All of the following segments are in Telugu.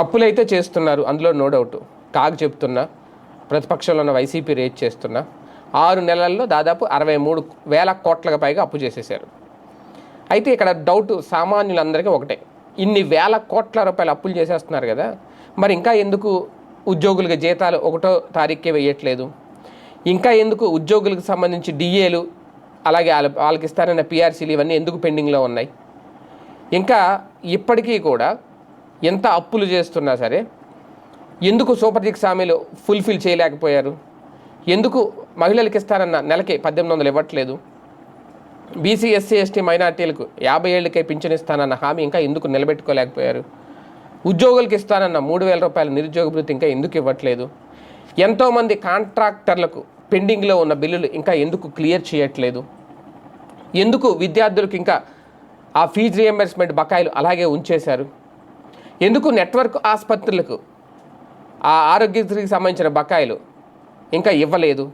అప్పులైతే చేస్తున్నారు. అందులో నో డౌట్ కాగ్ చెప్తున్నా ప్రతిపక్షంలో ఉన్న వైసీపీ రేట్ చేస్తున్నా ఆరు నెలల్లో దాదాపు అరవై మూడు వేల కోట్లకు పైగా అప్పు చేసేసారు అయితే ఇక్కడ డౌట్ సామాన్యులందరికీ ఒకటే. ఇన్ని వేల కోట్ల రూపాయలు అప్పులు చేసేస్తున్నారు కదా మరి ఇంకా ఎందుకు ఉద్యోగులకి జీతాలు ఒకటో తారీఖే వేయట్లేదు? ఇంకా ఎందుకు ఉద్యోగులకు సంబంధించి డిఏలు అలాగే వాళ్ళకి ఇస్తారన్న పిఆర్సీలు ఇవన్నీ ఎందుకు పెండింగ్లో ఉన్నాయి? ఇంకా ఇప్పటికీ కూడా ఎంత అప్పులు చేస్తున్నా సరే ఎందుకు సూపర్ సిక్స్ హామీలు ఫుల్ఫిల్ చేయలేకపోయారు? ఎందుకు మహిళలకు ఇస్తారన్న నెలకి పద్దెనిమిది వందలు ఇవ్వట్లేదు? బీసీ ఎస్సీ ఎస్టీ మైనార్టీలకు యాభై ఏళ్ళకే పింఛన్ ఇస్తానన్న హామీ ఇంకా ఎందుకు నిలబెట్టుకోలేకపోయారు? ఉద్యోగులకు ఇస్తానన్న మూడు వేల రూపాయల నిరుద్యోగ భృతి ఇంకా ఎందుకు ఇవ్వట్లేదు? ఎంతోమంది కాంట్రాక్టర్లకు పెండింగ్లో ఉన్న బిల్లులు ఇంకా ఎందుకు క్లియర్ చేయట్లేదు? ఎందుకు విద్యార్థులకు ఇంకా ఆ ఫీజు రియంబర్స్మెంట్ బకాయిలు అలాగే ఉంచేశారు? ఎందుకు నెట్వర్క్ ఆసుపత్రులకు? ఆ ఆరోగ్యశ్రీకి సంబంధించిన బకాయిలు ఇంకా ఇవ్వలేదు.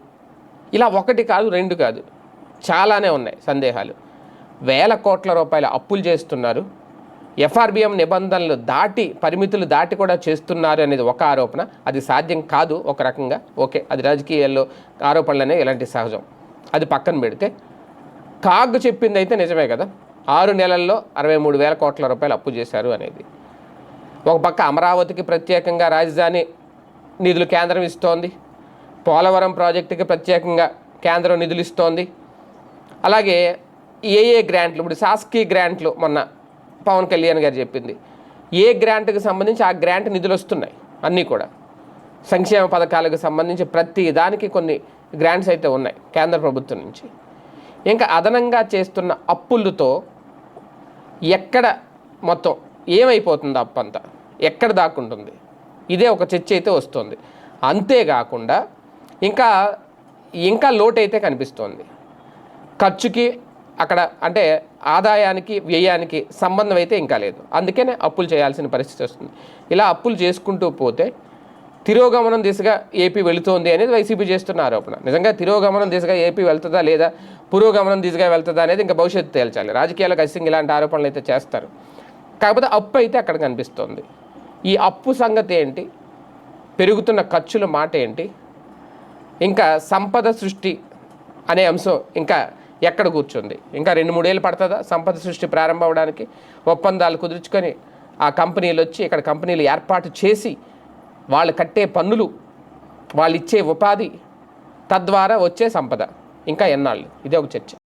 ఇలా ఒకటి కాదు రెండు కాదు. చాలానే ఉన్నాయి సందేహాలు. వేల కోట్ల రూపాయల అప్పులు చేస్తున్నారు. ఎఫ్ఆర్బిఎం నిబంధనలు దాటి పరిమితులు దాటి కూడా చేస్తున్నారు అనేది ఒక ఆరోపణ. అది సాధ్యం కాదు ఒక రకంగా. ఓకే అది రాజకీయాల్లో ఆరోపణలు ఇలాంటి సహజం. అది పక్కన పెడితే కాగ్ చెప్పింది అయితే నిజమే కదా? ఆరు నెలల్లో అరవై మూడు వేల కోట్ల రూపాయలు అప్పు చేశారు అనేది. ఒక పక్క అమరావతికి ప్రత్యేకంగా రాజధాని నిధులు కేంద్రం ఇస్తోంది. పోలవరం ప్రాజెక్టుకి ప్రత్యేకంగా కేంద్రం నిధులు ఇస్తోంది. అలాగే ఏఏ గ్రాంట్లు ఇప్పుడు సాస్కీ గ్రాంట్లు మొన్న పవన్ కళ్యాణ్ గారు చెప్పింది. ఏ గ్రాంట్కి సంబంధించి ఆ గ్రాంట్ నిధులు వస్తున్నాయి అన్నీ కూడా. సంక్షేమ పథకాలకు సంబంధించి ప్రతి దానికి కొన్ని గ్రాంట్స్ అయితే ఉన్నాయి కేంద్ర ప్రభుత్వం నుంచి. ఇంకా అదనంగా చేస్తున్న అప్పులతో ఎక్కడ మొత్తం ఏమైపోతుంది అప్పంతా? ఎక్కడ దాక్కుంటుంది ఇదే ఒక చర్చ అయితే వస్తుంది. అంతేకాకుండా ఇంకా ఇంకా లోటు అయితే కనిపిస్తోంది. ఖర్చుకి అక్కడ అంటే ఆదాయానికి వ్యయానికి సంబంధం అయితే ఇంకా లేదు. అందుకనే అప్పులు చేయాల్సిన పరిస్థితి వస్తుంది. ఇలా అప్పులు చేసుకుంటూ పోతే తిరోగమనం దిశగా ఏపీ వెళుతోంది అనేది వైసీపీ చేస్తున్న ఆరోపణ. నిజంగా తిరోగమనం దిశగా ఏపీ వెళ్తుందా లేదా పురోగమనం దిశగా వెళ్తుందా అనేది ఇంకా భవిష్యత్తు తేల్చాలి. రాజకీయాలకు ఖచ్చితంగా ఇలాంటి ఆరోపణలు అయితే చేస్తారు. కాకపోతే అప్పు అయితే అక్కడ కనిపిస్తుంది. ఈ అప్పు సంగతి ఏంటి? పెరుగుతున్న ఖర్చుల మాట ఏంటి? ఇంకా సంపద సృష్టి అనే అంశం ఇంకా ఎక్కడ కూర్చుంది? ఇంకా రెండు మూడేళ్ళు పడుతుందా సంపద సృష్టి ప్రారంభం అవడానికి? ఒప్పందాలు కుదుర్చుకొని ఆ కంపెనీలు వచ్చి ఇక్కడ కంపెనీలు ఏర్పాటు చేసి వాళ్ళు కట్టే పన్నులు వాళ్ళు ఇచ్చే ఉపాధి తద్వారా వచ్చే సంపద. ఇంకా ఎన్నాళ్ళు? ఇదే ఒక చర్చ.